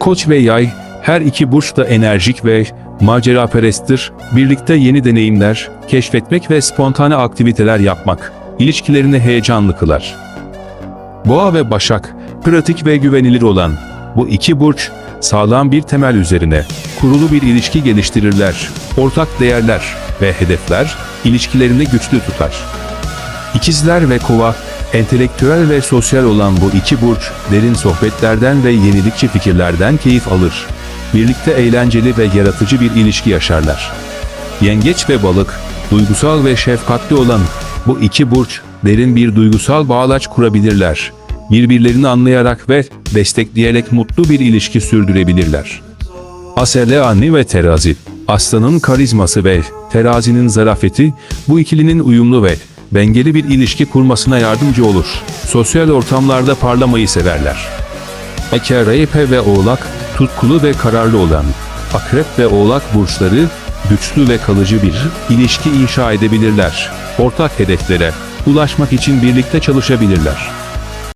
Koç ve yay, her iki burç da enerjik ve maceraperesttir. Birlikte yeni deneyimler, keşfetmek ve spontane aktiviteler yapmak, ilişkilerini heyecanlı kılar. Boğa ve Başak, pratik ve güvenilir olan bu iki burç, sağlam bir temel üzerine kurulu bir ilişki geliştirirler. Ortak değerler ve hedefler ilişkilerini güçlü tutar. İkizler ve Kova, entelektüel ve sosyal olan bu iki burç, derin sohbetlerden ve yenilikçi fikirlerden keyif alır. Birlikte eğlenceli ve yaratıcı bir ilişki yaşarlar. Yengeç ve balık, duygusal ve şefkatli olan bu iki burç, derin bir duygusal bağlaç kurabilirler. Birbirlerini anlayarak ve destekleyerek mutlu bir ilişki sürdürebilirler. Aseleani ve Terazi, aslanın karizması ve terazinin zarafeti bu ikilinin uyumlu ve dengeli bir ilişki kurmasına yardımcı olur. Sosyal ortamlarda parlamayı severler. Ekereype ve Oğlak, tutkulu ve kararlı olan, Akrep ve Oğlak burçları, güçlü ve kalıcı bir ilişki inşa edebilirler. Ortak hedeflere ulaşmak için birlikte çalışabilirler.